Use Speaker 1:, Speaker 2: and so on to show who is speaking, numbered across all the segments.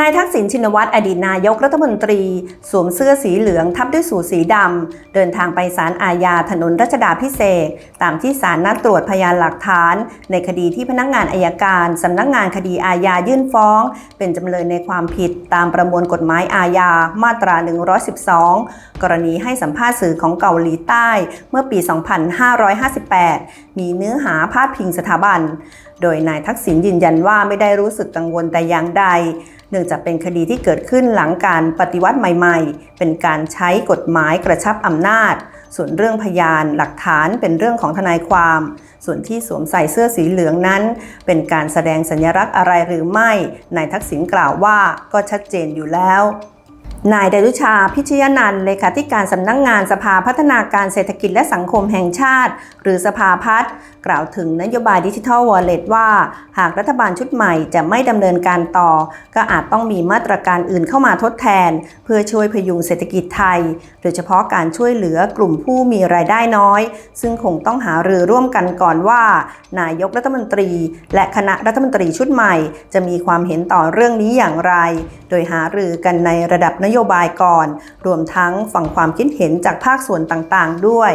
Speaker 1: นายทักษิณชินวัตรอดีตนายกรัฐมนตรี สวมเสื้อสีเหลืองทับด้วยสูทสีดำ เดินทางไปศาลอาญาถนนรัชดาพิเศษ ตามที่ศาลนัดตรวจพยานหลักฐาน ในคดีที่พนักงานอายการสำนักงานคดีอาญายื่นฟ้อง เป็นจำเลยในความผิดตามประมวลกฎหมายอาญามาตรา 112 กรณีให้สัมภาษณ์สื่อของเกาหลีใต้ เมื่อปี 2558 มีเนื้อหาพาดพิงสถาบัน โดยนายทักษิณยืนยันว่าไม่ได้รู้สึกกังวลแต่อย่างใด เนื่องจากเป็นคดีที่เกิดขึ้นหลังการปฏิวัติใหม่ๆ เป็นการใช้กฎหมายกระชับอำนาจ ส่วนเรื่องพยานหลักฐานเป็นเรื่องของทนายความ ส่วนที่สวมใส่เสื้อสีเหลืองนั้น เป็นการแสดงสัญลักษณ์อะไรหรือไม่นายทักษิณกล่าวว่าก็ชัดเจนอยู่แล้ว นายดรุชาพิชยนันเลขาธิการสำนักงงานสภาพัฒนาการเศรษฐกิจและสังคมแห่งชาติ หรือสภาพัฒน์กล่าวถึงนโยบายดิจิทัลวอลเล็ตว่า หากรัฐบาลชุดใหม่จะไม่ดำเนินการต่อ ก็อาจต้องมีมาตรการอื่นเข้ามาทดแทน เพื่อช่วยพยุงเศรษฐกิจไทย โดยเฉพาะการช่วยเหลือกลุ่มผู้มีรายได้น้อย ซึ่งคงต้องหารือร่วมกันก่อนว่า นายกรัฐมนตรี และคณะรัฐมนตรีชุดใหม่ จะมีความเห็นต่อเรื่องนี้อย่างไร โดยหารือกันในระดับนโยบายก่อน รวมทั้งฟังความคิดเห็นจากภาคส่วนต่างๆ ด้วย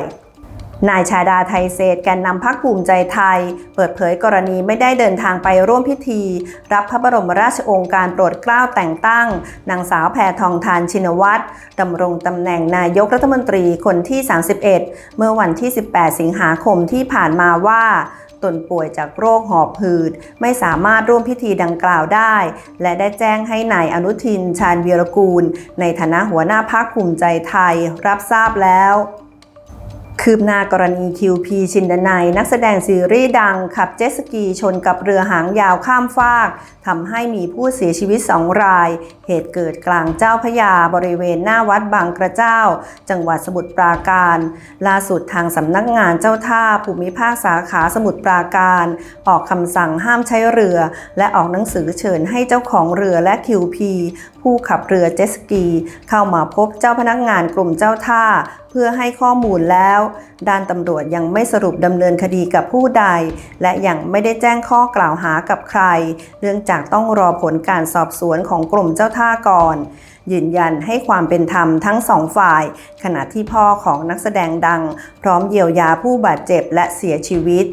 Speaker 1: นายชาดาไทยเศษแกนนำพักภูมิใจไทย เปิดเผยกรณีไม่ได้เดินทางไปร่วมพิธี รับพระบรมราชโองการโปรดเกล้าแต่งตั้ง นางสาวแพทองทานชินวัตรดำรงตำแหน่งนายกรัฐมนตรีคนที่ 31 เมื่อวันที่ 18 สิงหาคมที่ผ่านมาว่า ตนป่วยจากโรคหอบหืด ไม่สามารถร่วมพิธีดังกล่าวได้ และได้แจ้งให้นายอนุทินชาญวีรกูล ในฐานะหัวหน้าพักภูมิใจไทยรับทราบแล้ว คืบหน้ากรณีคิวพีชินดนัยนักแสดงซีรีส์ดังขับเจ็ตสกีชนกับเรือหางยาวข้ามฟากทำให้มีผู้เสียชีวิตสองราย เหตุเกิดกลางเจ้าพยาบริเวณหน้าวัดบางกระเจ้า จังหวัดสมุทรปราการ ล่าสุดทางสำนักงานเจ้าท่าภูมิภาคสาขาสมุทรปราการ ออกคำสั่งห้ามใช้เรือ และออกหนังสือเชิญให้เจ้าของเรือและคิวพี ผู้ขับเรือเจ็ตสกี เข้ามาพบเจ้าพนักงานกลุ่มเจ้าท่า เพื่อให้ข้อมูลแล้ว ด้านตำรวจยังไม่สรุปดำเนินคดีกับผู้ใด และยังไม่ได้แจ้งข้อกล่าวหากับใคร เนื่องจากต้องรอผลการสอบสวนของกลุ่มเจ้าท่าก่อน ยืนยันให้ความเป็นธรรมทั้งสองฝ่าย ขณะที่พ่อของนักแสดงดัง พร้อมเยียวยาผู้บาดเจ็บและเสียชีวิต